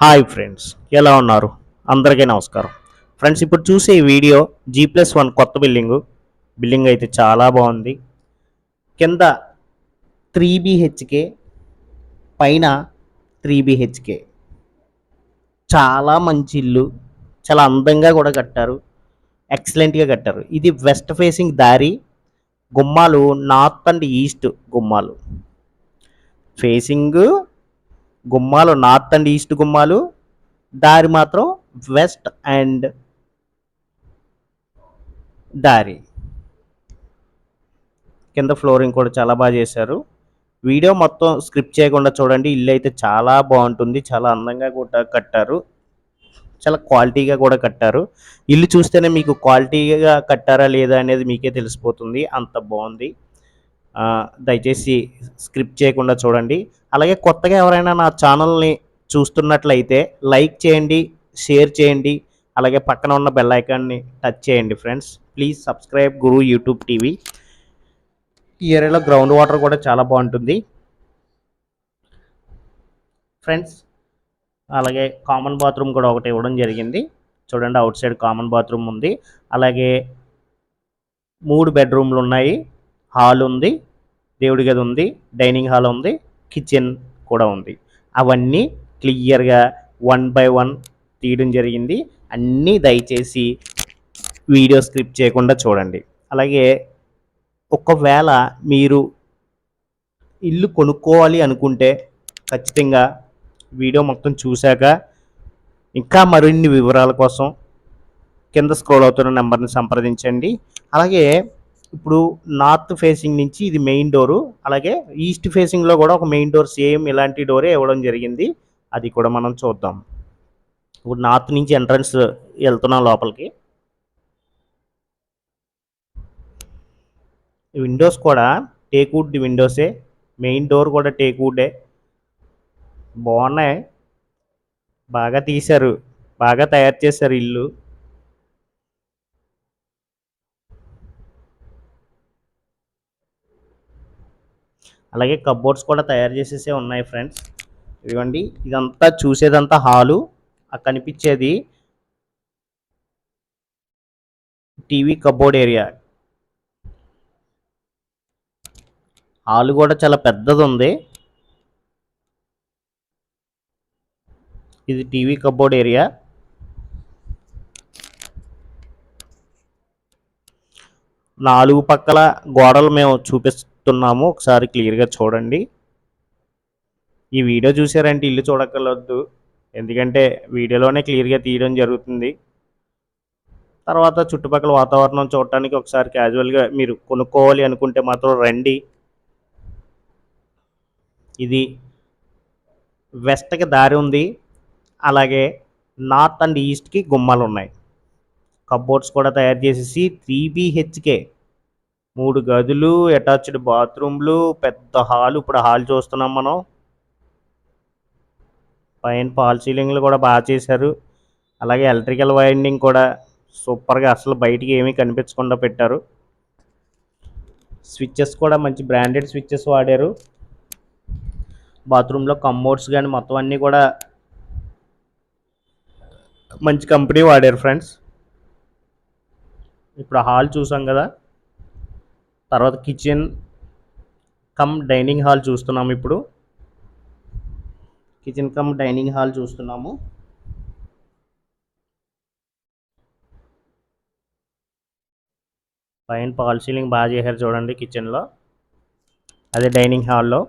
Hi friends ఎలా ఉన్నారు? అందరికీ నమస్కారం. ఫ్రెండ్స్ ఇప్పుడు చూసే ఈ వీడియో జీ ప్లస్ వన్ కొత్త బిల్డింగ్. బిల్డింగ్ అయితే చాలా బాగుంది. కింద త్రీ బిహెచ్కే పైన త్రీ బిహెచ్కే చాలా మంచి ఇల్లు. చాలా అందంగా కూడా కట్టారు. ఎక్సలెంట్గా కట్టారు. ఇది వెస్ట్ ఫేసింగ్ దారి గుమ్మాలు నార్త్ అండ్ ఈస్ట్ గుమ్మాలు. ఫేసింగ్ గుమ్మాలు నార్త్ అండ్ ఈస్ట్ గుమ్మాలు దారి మాత్రం వెస్ట్ అండ్ దారి. కింద ఫ్లోరింగ్ కూడా చాలా బాగా చేశారు. వీడియో మొత్తం స్క్రిప్ట్ చేయకుండా చూడండి. ఇల్లు అయితే చాలా బాగుంటుంది. చాలా అందంగా కూడా కట్టారు. చాలా క్వాలిటీగా కూడా కట్టారు. ఇల్లు చూస్తేనే మీకు క్వాలిటీగా కట్టారా లేదా అనేది మీకే తెలిసిపోతుంది. అంత బాగుంది. దయచేసి స్క్రిప్ట్ చేయకుండా చూడండి. అలాగే కొత్తగా ఎవరైనా నా ఛానల్ని చూస్తున్నట్లయితే లైక్ చేయండి షేర్ చేయండి అలాగే పక్కన ఉన్న బెల్ ఐకాన్ని టచ్ చేయండి friends. Please subscribe Guru YouTube TV. ఈ ఏరియాలో గ్రౌండ్ వాటర్ కూడా చాలా బాగుంటుంది. ఫ్రెండ్స్ అలాగే కామన్ బాత్రూమ్ కూడా ఒకటి ఇవ్వడం జరిగింది. చూడండి అవుట్ సైడ్ కామన్ బాత్రూమ్ ఉంది. అలాగే మూడు బెడ్రూమ్లు ఉన్నాయి. హాల్ ఉంది దేవుడి గది ఉంది డైనింగ్ హాల్ ఉంది. కిచెన్ కూడా ఉంది. అవన్నీ క్లియర్గా వన్ బై వన్ తీయడం జరిగింది. అన్నీ దయచేసి వీడియో స్క్రిప్ట్ చేయకుండా చూడండి. అలాగే ఒకవేళ మీరు ఇల్లు కొనుక్కోవాలి అనుకుంటే ఖచ్చితంగా వీడియో మొత్తం చూశాక ఇంకా మరిన్ని వివరాల కోసం కింద స్క్రోల్ అవుతున్న నెంబర్ని సంప్రదించండి. అలాగే ఇప్పుడు నార్త్ ఫేసింగ్ నుంచి ఇది మెయిన్ డోరు అలాగే ఈస్ట్ ఫేసింగ్లో కూడా ఒక మెయిన్ డోర్ సేమ్ ఇలాంటి డోరే ఇవ్వడం జరిగింది. అది కూడా మనం చూద్దాం. ఇప్పుడు నార్త్ నుంచి ఎంట్రన్స్ వెళ్తున్నాం లోపలికి. విండోస్ కూడా టేక్వుడ్ విండోసే మెయిన్ డోర్ కూడా టేక్వుడే బాగున్నాయి. బాగా తీశారు. బాగా తయారు చేశారు ఇల్లు. అలాగే కబోర్డ్స్ కూడా తయారు చేసేసే ఉన్నాయి ఫ్రెండ్స్ ఇదిగోండి ఇదంతా చూసేదంతా హాలు. ఆ కనిపించేది టీవీ కబోర్డ్ ఏరియా హాల్ కూడా చాలా పెద్దది ఉంది ఇది టీవీ కబోర్డ్ ఏరియా నాలుగు పక్కల గోడలు మేము చూపిస్తాం చెప్తున్నాము. ఒకసారి క్లియర్గా చూడండి. ఈ వీడియో చూసారంటే ఇల్లు చూడక్కర్లొద్దు ఎందుకంటే వీడియోలోనే క్లియర్గా తీయడం జరుగుతుంది. తర్వాత చుట్టుపక్కల వాతావరణం చూడటానికి ఒకసారి క్యాజువల్గా మీరు కొనుక్కోవాలి అనుకుంటే మాత్రం రండి. ఇది వెస్ట్కి దారి ఉంది. అలాగే నార్త్ అండ్ ఈస్ట్కి గుమ్మాలు ఉన్నాయి. కబోర్డ్స్ కూడా తయారు చేసేసి త్రీ బీహెచ్కే మూడు గదులు అటాచ్డ్ బాత్రూమ్లు పెద్ద హాల్. ఇప్పుడు హాల్ చూస్తున్నాం మనం. పైన పాల్ సీలింగ్లు కూడా బాగా చేశారు. అలాగే ఎలక్ట్రికల్ వైండింగ్ కూడా సూపర్గా అసలు బయటికి ఏమీ కనిపించకుండా పెట్టారు. స్విచ్చెస్ కూడా మంచి బ్రాండెడ్ స్విచ్చెస్ వాడారు. బాత్రూంలో కమ్మోడ్స్ కానీ మొత్తం అన్నీ కూడా మంచి కంపెనీ వాడారు ఫ్రెండ్స్. ఇప్పుడు హాల్ చూసాం కదా. తర్వాత కిచెన్ కమ్ డైనింగ్ హాల్ చూస్తున్నాము ఇప్పుడు. కిచెన్ కమ్ డైనింగ్ హాల్ చూస్తున్నాము. పైన పాల్ సీలింగ్ బాగా చేశారు చూడండి కిచెన్లో. అదే డైనింగ్ హాల్లో.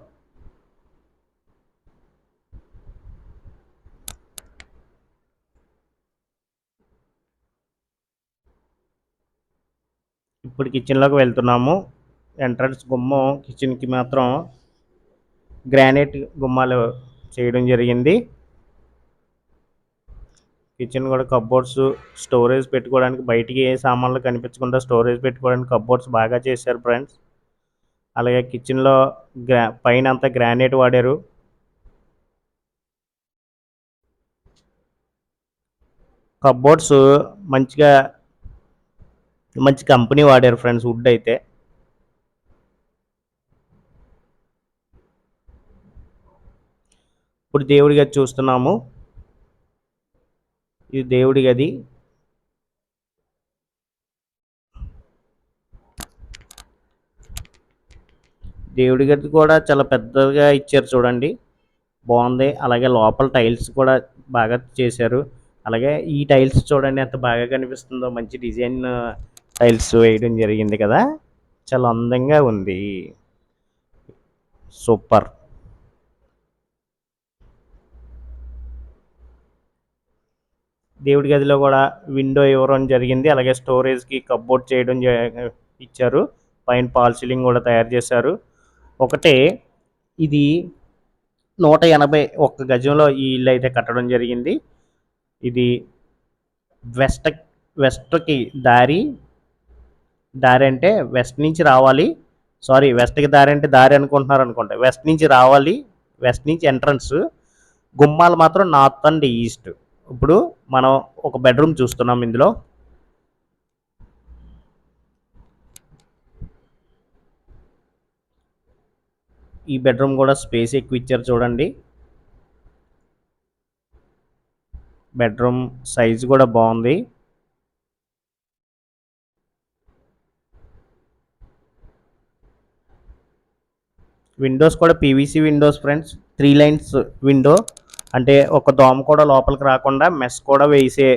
ఇప్పుడు కిచెన్లోకి వెళ్తున్నాము. ఎంట్రన్స్ గుమ్మం కిచెన్కి మాత్రం గ్రానైట్ గుమ్మాలు చేయడం జరిగింది. కిచెన్ కూడా కబ్బోర్డ్స్ స్టోరేజ్ పెట్టుకోవడానికి బయటికి ఏ సామాన్లు కనిపించకుండా స్టోరేజ్ పెట్టుకోవడానికి కబ్బోర్డ్స్ బాగా చేశారు ఫ్రెండ్స్ అలాగే కిచెన్లో గ్రా పైన అంతా గ్రానైట్ వాడారు. కబ్బోర్డ్స్ మంచిగా మంచి కంపెనీ వాడారు ఫ్రెండ్స్ వుడ్ అయితే. ఇప్పుడు దేవుడి గది చూస్తున్నాము. ఇది దేవుడి గది. దేవుడి గది కూడా చాలా పెద్దగా ఇచ్చారు చూడండి. బాగుంది. అలాగే లోపల టైల్స్ కూడా బాగా చేశారు. అలాగే ఈ టైల్స్ చూడండి ఎంత బాగా కనిపిస్తుందో. మంచి డిజైన్ టైల్స్ వేయడం జరిగింది కదా. చాలా అందంగా ఉంది. సూపర్. దేవుడి గదిలో కూడా విండో ఇవ్వడం జరిగింది. అలాగే స్టోరేజ్కి కప్బోర్డ్ చేయడం జ- ఇచ్చారు. పైన పాల్ సీలింగ్ కూడా తయారు చేశారు. ఒకటే ఇది నూట ఎనభై ఒక్క గజంలో ఈ ఇల్లు అయితే కట్టడం జరిగింది. ఇది వెస్ట్ వెస్ట్కి దారి దారి అంటే వెస్ట్ నుంచి రావాలి. సారీ వెస్ట్కి దారి అంటే దారి అనుకుంటున్నారు అనుకుంటా వెస్ట్ నుంచి రావాలి. వెస్ట్ నుంచి ఎంట్రన్స్ గుమ్మాలు మాత్రం నార్త్ అండ్ ఈస్ట్ ఇప్పుడు మనం ఒక బెడ్రూమ్ చూస్తున్నాం ఇందులో. ఈ బెడ్రూమ్ కూడా స్పేస్ ఎక్కువ ఇచ్చారు చూడండి. బెడ్రూమ్ సైజ్ కూడా బాగుంది. విండోస్ కూడా PVC windows friends three lines window అంటే ఒక దోమ కూడా లోపలికి రాకుండా మెస్ కూడా వేసే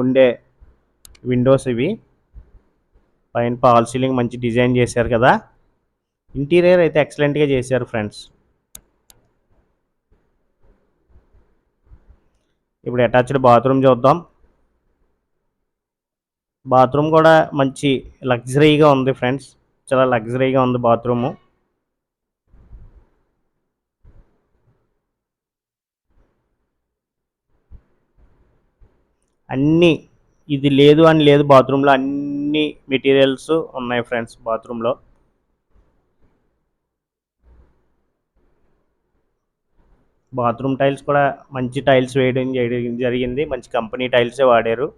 ఉండే విండోస్ ఇవి. పైన పాల్ సీలింగ్ మంచి డిజైన్ చేశారు కదా. ఇంటీరియర్ అయితే ఎక్సలెంట్గా చేశారు ఫ్రెండ్స్ ఇప్పుడు అటాచ్డ్ బాత్రూమ్ చూద్దాం. బాత్రూమ్ కూడా మంచి లగ్జరీగా ఉంది ఫ్రెండ్స్ చాలా లగ్జరీగా ఉంది బాత్రూము అన్నీ ఇది లేదు అని లేదు బాత్రూంలో అన్ని మెటీరియల్స్ ఉన్నాయి ఫ్రెండ్స్ బాత్రూంలో. బాత్రూమ్ టైల్స్ కూడా మంచి టైల్స్ వేయడం జరిగింది. మంచి కంపెనీ టైల్సే వాడారు.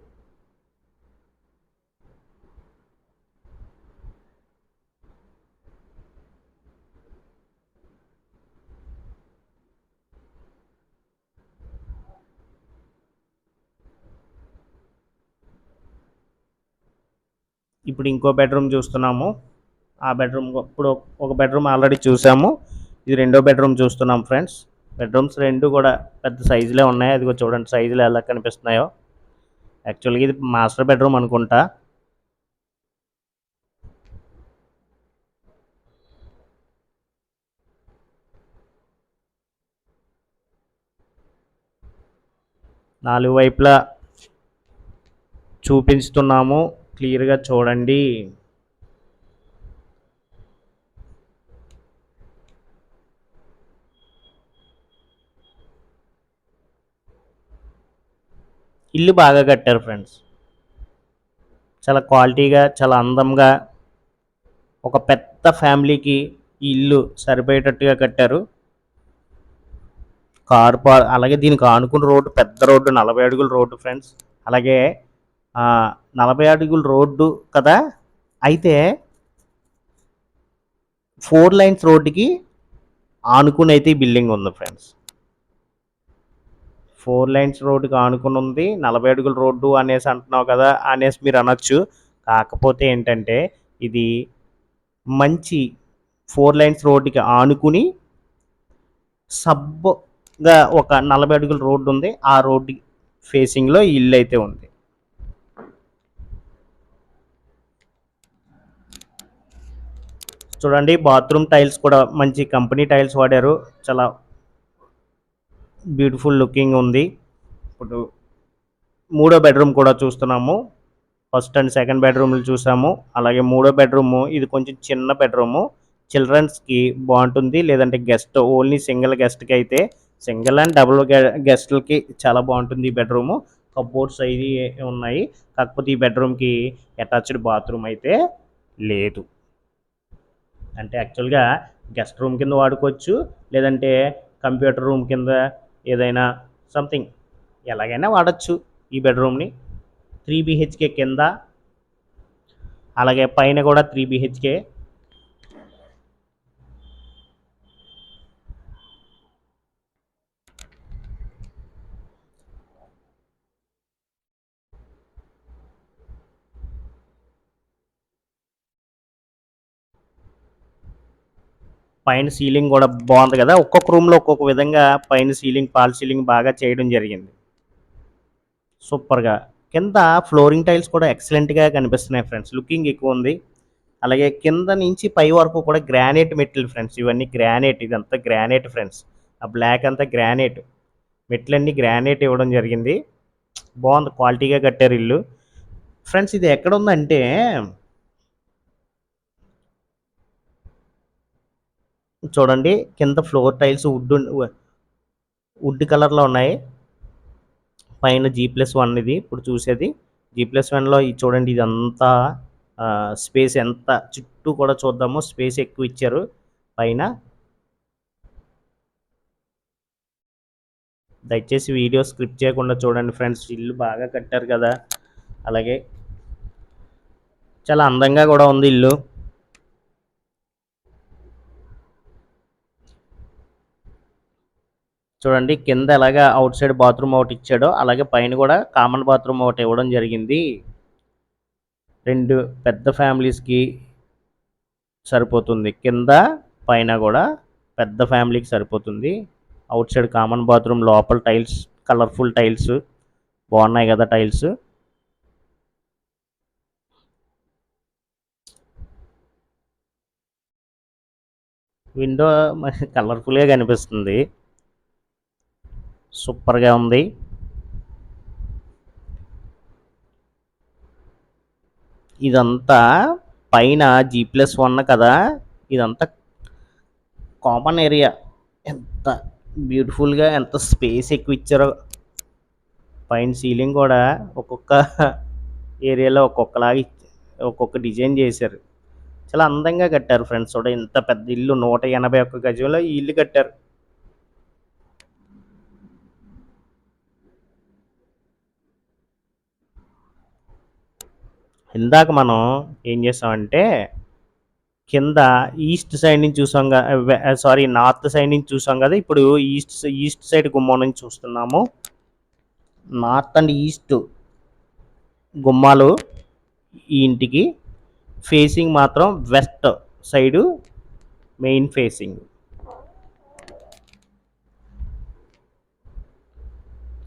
ఇప్పుడు ఇంకో బెడ్రూమ్ చూస్తున్నాము. ఆ బెడ్రూమ్ ఇప్పుడు ఒక బెడ్రూమ్ ఆల్రెడీ చూసాము. ఇది రెండో బెడ్రూమ్ చూస్తున్నాం ఫ్రెండ్స్ బెడ్రూమ్స్ రెండు కూడా పెద్ద సైజులే ఉన్నాయి. అదిగో చూడండి సైజులు ఎలా కనిపిస్తున్నాయో. యాక్చువల్గా ఇది మాస్టర్ బెడ్రూమ్ అనుకుంటా. నాలుగు వైపులా చూపించుతున్నాము క్లియర్గా చూడండి. ఇల్లు బాగా కట్టారు ఫ్రెండ్స్. చాలా క్వాలిటీగా చాలా అందంగా ఒక పెద్ద ఫ్యామిలీకి ఈ ఇల్లు సరిపోయేటట్టుగా కట్టారు. కార్ పా అలాగే దీనికి ఆనుకున్న రోడ్డు పెద్ద రోడ్డు నలభై అడుగుల రోడ్డు ఫ్రెండ్స్. అలాగే నలభై అడుగుల రోడ్డు కదా? అయితే ఫోర్ లైన్స్ రోడ్డుకి ఆనుకుని అయితే ఈ బిల్డింగ్ ఉంది ఫ్రెండ్స్. ఫోర్ లైన్స్ రోడ్డుకి ఆనుకుని ఉంది. నలభై అడుగుల రోడ్డు అనేసి అంటున్నావు కదా అనేసి మీరు అనొచ్చు. కాకపోతే ఏంటంటే ఇది మంచి ఫోర్ లైన్స్ రోడ్డుకి ఆనుకుని సబ్గా ఒక నలభై అడుగుల రోడ్డు ఉంది. ఆ రోడ్డు ఫేసింగ్లో ఇల్లు అయితే ఉంది. చూడండి బాత్రూమ్ టైల్స్ కూడా మంచి కంపెనీ టైల్స్ వాడారు. చాలా బ్యూటిఫుల్ లుకింగ్ ఉంది. ఇప్పుడు మూడో బెడ్రూమ్ కూడా చూస్తున్నాము. ఫస్ట్ అండ్ సెకండ్ బెడ్రూమ్లు చూసాము. అలాగే మూడో బెడ్రూము ఇది కొంచెం చిన్న బెడ్రూము. చిల్డ్రన్స్కి బాగుంటుంది. లేదంటే గెస్ట్ ఓన్లీ సింగిల్ గెస్ట్కి అయితే సింగిల్ అండ్ డబుల్ గెస్ట్లకి చాలా బాగుంటుంది ఈ బెడ్రూము. కబోర్డ్స్ అవి ఉన్నాయి. కాకపోతే ఈ బెడ్రూమ్కి అటాచ్డ్ బాత్రూమ్ అయితే లేదు. అంటే యాక్చువల్గా గెస్ట్ రూమ్ కింద వాడుకోవచ్చు లేదంటే కంప్యూటర్ రూమ్ కింద ఏదైనా సంథింగ్ ఎలాగైనా వాడచ్చు ఈ బెడ్రూమ్ని. త్రీ బిహెచ్కే కింద అలాగే పైన కూడా త్రీ బిహెచ్కే. పైన సీలింగ్ కూడా బాగుంది కదా. ఒక్కొక్క రూమ్లో ఒక్కొక్క విధంగా పైన సీలింగ్ పాల్ సీలింగ్ బాగా చేయడం జరిగింది. సూపర్గా కింద ఫ్లోరింగ్ టైల్స్ కూడా ఎక్సలెంట్గా కనిపిస్తున్నాయి ఫ్రెండ్స్ లుకింగ్ ఎక్కువ ఉంది. అలాగే కింద నుంచి పై వరకు కూడా గ్రానైట్ మెట్లు ఫ్రెండ్స్ ఇవన్నీ గ్రానైట్ ఇదంతా గ్రానైట్ ఫ్రెండ్స్ ఆ బ్లాక్ అంతా గ్రానైట్ మెట్లన్నీ గ్రానైట్ ఇవ్వడం జరిగింది. బాగుంది. క్వాలిటీగా కట్టారు ఇల్లు. ఫ్రెండ్స్ ఇది ఎక్కడ ఉందంటే చూడండి కింద ఫ్లోర్ టైల్స్ వుడ్ వుడ్ కలర్లో ఉన్నాయి. పైన జీ ప్లస్ వన్ ఇది ఇప్పుడు చూసేది. జీ ప్లస్ వన్లో ఇది చూడండి ఇదంతా స్పేస్ ఎంత చుట్టూ కూడా చూద్దాము స్పేస్ ఎక్కువ ఇచ్చారు. పైన దయచేసి వీడియో స్క్రిప్ట్ చేయకుండా చూడండి ఫ్రెండ్స్ ఇల్లు బాగా కట్టారు కదా. అలాగే చాలా అందంగా కూడా ఉంది ఇల్లు. చూడండి కింద ఎలాగా అవుట్ సైడ్ బాత్రూమ్ ఒకటి ఇచ్చాడో అలాగే పైన కూడా కామన్ బాత్రూమ్ ఒకటి ఇవ్వడం జరిగింది. రెండు పెద్ద ఫ్యామిలీస్కి సరిపోతుంది. కింద పైన కూడా పెద్ద ఫ్యామిలీకి సరిపోతుంది. అవుట్ సైడ్ కామన్ బాత్రూమ్ లోపల టైల్స్ కలర్ఫుల్ టైల్స్. బాగున్నాయి కదా టైల్స్. విండో కలర్ఫుల్గా కనిపిస్తుంది. సూపర్గా ఉంది. ఇదంతా పైన జీ ప్లస్ వన్ కదా ఇదంతా కామన్ ఏరియా. ఎంత బ్యూటిఫుల్గా ఎంత స్పేస్ ఎక్కువ ఇచ్చారో. పైన సీలింగ్ కూడా ఒక్కొక్క ఏరియాలో ఒక్కొక్కలాగా ఇచ్చి- ఒక్కొక్క డిజైన్ చేశారు. చాలా అందంగా కట్టారు ఫ్రెండ్స్. కూడా ఇంత పెద్ద ఇల్లు నూట ఎనభై ఒక్క గజంలో ఈ ఇల్లు కట్టారు. ఇందాక మనం ఏం చేసామంటే కింద ఈస్ట్ సైడ్ నుంచి చూసాం కదా సారీ నార్త్ సైడ్ నుంచి చూసాం కదా ఇప్పుడు ఈస్ట్ ఈస్ట్ సైడ్ గుమ్మం నుంచి చూస్తున్నాము. నార్త్ అండ్ ఈస్ట్ గుమ్మాలు ఈ ఇంటికి ఫేసింగ్ మాత్రం వెస్ట్ సైడు మెయిన్ ఫేసింగ్.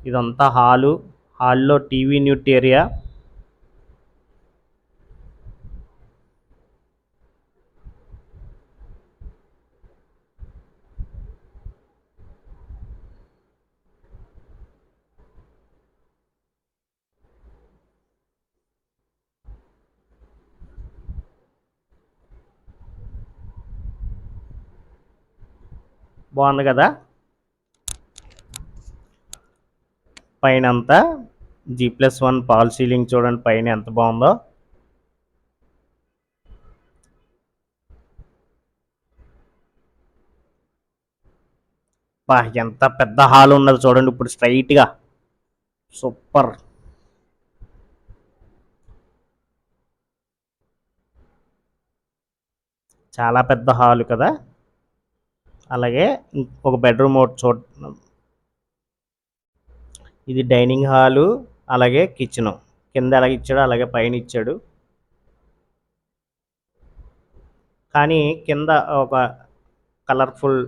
ఇదంతా హాలు హాల్లో టీవీ న్యూట్ ఏరియా. బాగుంది కదా? పైన అంతా G plus one false ceiling చూడండి పైన ఎంత బాగుందో. బా ఎంత పెద్ద హాల్ ఉన్నది చూడండి ఇప్పుడు స్ట్రైట్గా సూపర్ చాలా పెద్ద హాలు కదా? అలాగే ఒక బెడ్రూమ్ ఒకటి చూ ఇది డైనింగ్ హాలు అలాగే కిచెను. కింద అలాగే ఇచ్చాడు అలాగే పైన ఇచ్చాడు. కానీ కింద ఒక కలర్ఫుల్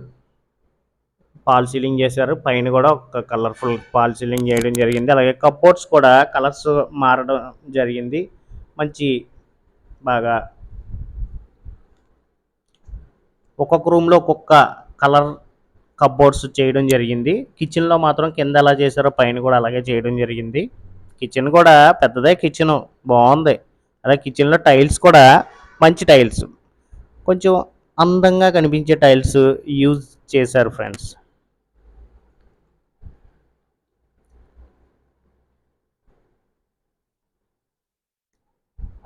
పాల్ సీలింగ్ చేశారు. పైన కూడా ఒక కలర్ఫుల్ పాల్ సీలింగ్ చేయడం జరిగింది. అలాగే కబోర్డ్స్ కూడా కలర్స్ మారడం జరిగింది. మంచి బాగా ఒక్కొక్క రూమ్లో ఒక్కొక్క కలర్ కప్బోర్డ్స్ చేయడం జరిగింది. కిచెన్లో మాత్రం కింద ఎలా చేశారో పైన కూడా అలాగే చేయడం జరిగింది. కిచెన్ కూడా పెద్దదే కిచెన్ బాగుంది. అలాగే కిచెన్లో టైల్స్ కూడా మంచి టైల్స్. కొంచెం అందంగా కనిపించే టైల్స్ యూజ్ చేశారు ఫ్రెండ్స్.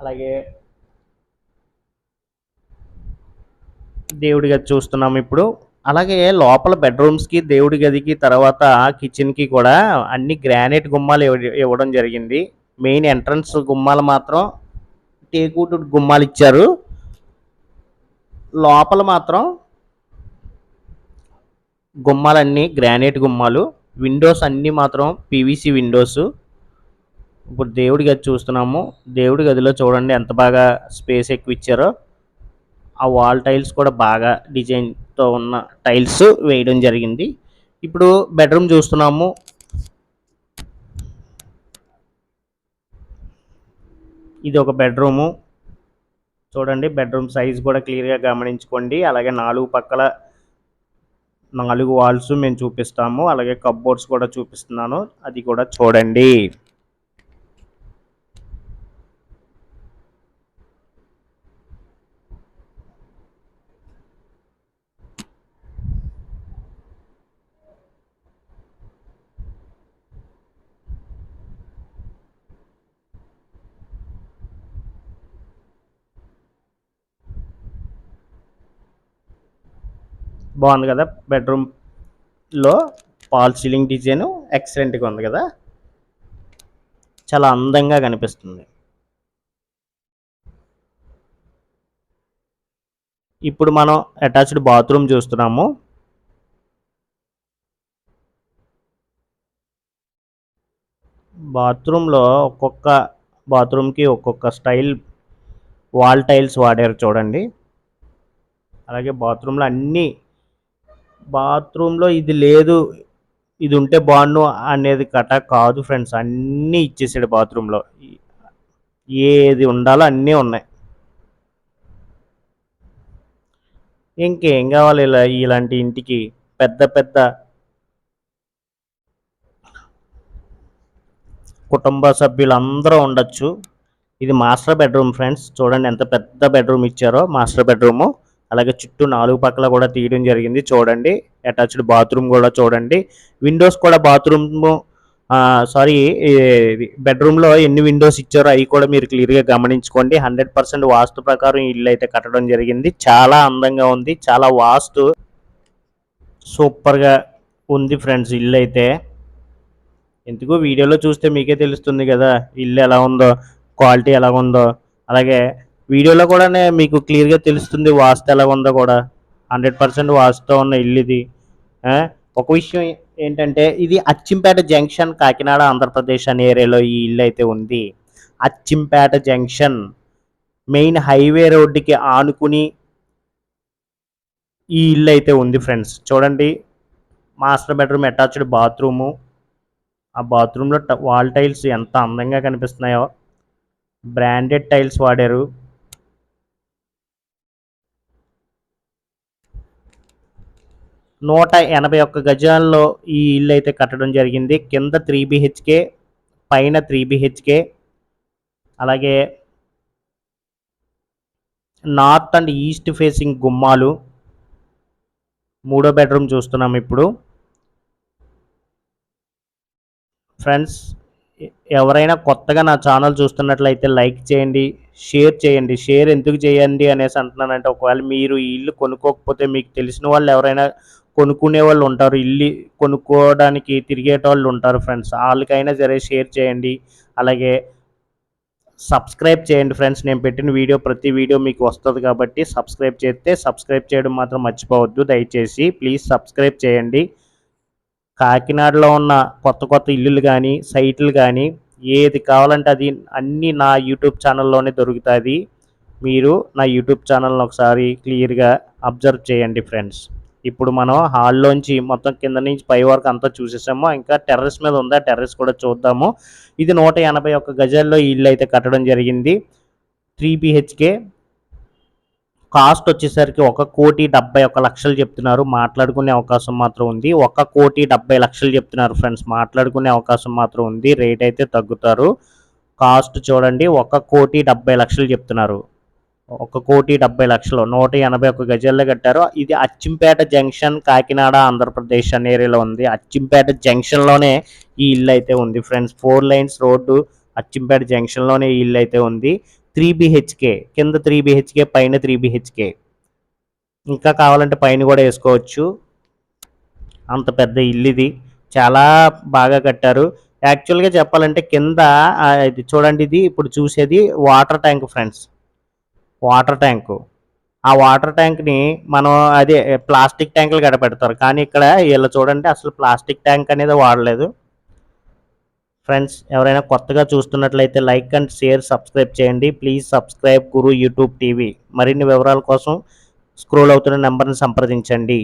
అలాగే దేవుడి చూస్తున్నాం ఇప్పుడు. అలాగే లోపల బెడ్రూమ్స్కి దేవుడి గదికి తర్వాత కిచెన్కి కూడా అన్ని గ్రానైట్ గుమ్మాలు ఇవ్వ- ఇవ్వడం జరిగింది. మెయిన్ ఎంట్రన్స్ గుమ్మాలు మాత్రం టేకూటు గుమ్మాలు ఇచ్చారు. లోపల మాత్రం గుమ్మాలన్నీ గ్రానైట్ గుమ్మాలు. విండోస్ అన్నీ మాత్రం పీవీసీ విండోస్. ఇప్పుడు దేవుడి గది చూస్తున్నాము. దేవుడి గదిలో చూడండి ఎంత బాగా స్పేస్ ఎక్కువ ఇచ్చారో. ఆ వాల్ టైల్స్ కూడా బాగా డిజైన్ తో ఉన్న టైల్స్ వేయడం జరిగింది. ఇప్పుడు బెడ్రూమ్ చూస్తున్నాము. ఇది ఒక బెడ్రూము. చూడండి బెడ్రూమ్ సైజ్ కూడా క్లియర్గా గమనించుకోండి. అలాగే నాలుగు పక్కల నాలుగు వాల్స్ మేము చూపిస్తాము. అలాగే కప్బోర్డ్స్ కూడా చూపిస్తున్నాను. అది కూడా చూడండి. బాగుంది కదా బెడ్రూమ్లో పాల్ సీలింగ్ డిజైన్ ఎక్సలెంట్గా ఉంది కదా. చాలా అందంగా కనిపిస్తుంది. ఇప్పుడు మనం అటాచ్డ్ బాత్రూమ్ చూస్తున్నాము. బాత్రూంలో ఒక్కొక్క బాత్రూమ్కి ఒక్కొక్క స్టైల్ వాల్ టైల్స్ వాడారు చూడండి. అలాగే బాత్రూంలో అన్నీ బాత్రూంలో ఇది లేదు ఇది ఉంటే బాగుండు అనేది కట కాదు ఫ్రెండ్స్. అన్నీ ఇచ్చేసాడు బాత్రూంలో. ఏది ఉండాలో అన్నీ ఉన్నాయి. ఇంకేం కావాలి ఇలా ఇలాంటి ఇంటికి? పెద్ద పెద్ద కుటుంబ సభ్యులు అందరూ ఉండొచ్చు. ఇది మాస్టర్ బెడ్రూమ్ ఫ్రెండ్స్. చూడండి ఎంత పెద్ద బెడ్రూమ్ ఇచ్చారో మాస్టర్ బెడ్రూము. అలాగే చుట్టూ నాలుగు పక్కల కూడా తీయడం జరిగింది. చూడండి అటాచ్డ్ బాత్రూమ్ కూడా చూడండి. విండోస్ కూడా బాత్రూమ్ సారీ బెడ్రూమ్లో ఎన్ని విండోస్ ఇచ్చారో అవి కూడా మీరు క్లియర్గా గమనించుకోండి. హండ్రెడ్ పర్సెంట్ వాస్తు ప్రకారం ఇల్లు అయితే కట్టడం జరిగింది. చాలా అందంగా ఉంది చాలా వాస్తు సూపర్గా ఉంది ఫ్రెండ్స్ ఇల్లు అయితే. ఎందుకు? వీడియోలో చూస్తే మీకే తెలుస్తుంది కదా ఇల్లు ఎలా ఉందో క్వాలిటీ ఎలా ఉందో. అలాగే వీడియోలో కూడా మీకు క్లియర్గా తెలుస్తుంది వాస్తు ఎలా ఉందో కూడా. హండ్రెడ్ పర్సెంట్ వాస్తు ఉన్న ఇల్లు ఇది ఒక విషయం ఏంటంటే ఇది అచ్చింపేట జంక్షన్ కాకినాడ ఆంధ్రప్రదేశ్ అనే ఏరియాలో ఈ ఇల్లు అయితే ఉంది. అచ్చింపేట జంక్షన్ మెయిన్ హైవే రోడ్డుకి ఆనుకుని ఈ ఇల్లు అయితే ఉంది ఫ్రెండ్స్. చూడండి మాస్టర్ బెడ్రూమ్ అటాచ్డ్ బాత్రూము. ఆ బాత్రూంలో వాల్ టైల్స్ ఎంత అందంగా కనిపిస్తున్నాయో. బ్రాండెడ్ టైల్స్ వాడారు. నూట ఎనభై ఒక్క గజాల్లో ఈ ఇల్లు అయితే కట్టడం జరిగింది. కింద త్రీ బిహెచ్కే పైన త్రీ బిహెచ్కే అలాగే నార్త్ అండ్ ఈస్ట్ ఫేసింగ్ గుమ్మాలు. మూడో బెడ్రూమ్ చూస్తున్నాం ఇప్పుడు. ఫ్రెండ్స్ ఎవరైనా కొత్తగా నా ఛానల్ చూస్తున్నట్లయితే లైక్ చేయండి షేర్ చేయండి. షేర్ ఎందుకు చేయండి అనేసి అంటున్నానంటే ఒకవేళ మీరు ఈ ఇల్లు కొనుక్కోకపోతే మీకు తెలిసిన వాళ్ళు ఎవరైనా కొనుక్కునే వాళ్ళు ఉంటారు ఇల్లు కొనుక్కోవడానికి తిరిగేటోళ్ళు ఉంటారు ఫ్రెండ్స్ వాళ్ళకైనా సరే షేర్ చేయండి. అలాగే సబ్స్క్రైబ్ చేయండి ఫ్రెండ్స్ నేను పెట్టిన వీడియో ప్రతి వీడియో మీకు వస్తుంది కాబట్టి సబ్స్క్రైబ్ చేస్తే సబ్స్క్రైబ్ చేయడం మాత్రం మర్చిపోవద్దు. దయచేసి ప్లీజ్ సబ్స్క్రైబ్ చేయండి. కాకినాడలో ఉన్న కొత్త కొత్త ఇల్లులు కానీ సైట్లు కానీ ఏది కావాలంటే అది అన్నీ నా యూట్యూబ్ ఛానల్లోనే దొరుకుతుంది. మీరు నా యూట్యూబ్ ఛానల్ని ఒకసారి క్లియర్గా అబ్జర్వ్ చేయండి ఫ్రెండ్స్ ఇప్పుడు మనం హాల్లోంచి మొత్తం కింద నుంచి పై వరకు అంతా చూసేసాము. ఇంకా టెర్రస్ మీద ఉందా. టెర్రస్ కూడా చూద్దాము. ఇది నూట ఎనభై ఒక్క గజాల్లో ఇల్లు అయితే కట్టడం జరిగింది. Three BHK. కాస్ట్ వచ్చేసరికి ఒక కోటి డెబ్బై ఒక లక్షలు చెప్తున్నారు. మాట్లాడుకునే అవకాశం మాత్రం ఉంది. ఒక కోటి డెబ్బై లక్షలు చెప్తున్నారు ఫ్రెండ్స్. మాట్లాడుకునే అవకాశం మాత్రం ఉంది. రేట్ అయితే తగ్గుతారు. కాస్ట్ చూడండి. ఒక కోటి డెబ్బై లక్షలు చెప్తున్నారు. ఒక కోటి డెబ్బై లక్షలు నూట ఎనభై ఒక్క గజాల్లో కట్టారు. ఇది అచ్చింపేట జంక్షన్ కాకినాడ ఆంధ్రప్రదేశ్ అనే ఏరియాలో ఉంది. అచ్చింపేట జంక్షన్లోనే ఈ ఇల్లు అయితే ఉంది friends. Four lines road Achampet జంక్షన్లోనే ఈ ఇల్లు అయితే ఉంది. త్రీ బిహెచ్కే కింద త్రీ బిహెచ్కే పైన త్రీ బిహెచ్కే. ఇంకా కావాలంటే పైన కూడా వేసుకోవచ్చు. అంత పెద్ద ఇల్లు ఇది. చాలా బాగా కట్టారు. యాక్చువల్గా చెప్పాలంటే కింద ఇది చూడండి ఇది ఇప్పుడు చూసేది water tank friends. Water tank. ఆ వాటర్ ట్యాంక్ని మనం అదే ప్లాస్టిక్ ట్యాంకులు గడపెడతారు కానీ ఇక్కడ వీళ్ళు చూడండి అసలు ప్లాస్టిక్ ట్యాంక్ అనేది వాడలేదు. ఫ్రెండ్స్ ఎవరైనా కొత్తగా చూస్తున్నట్లయితే లైక్ అండ్ షేర్ సబ్స్క్రైబ్ చేయండి. Please subscribe Guru YouTube TV. మరిన్ని వివరాల కోసం స్క్రోల్ అవుతున్న నెంబర్ని సంప్రదించండి.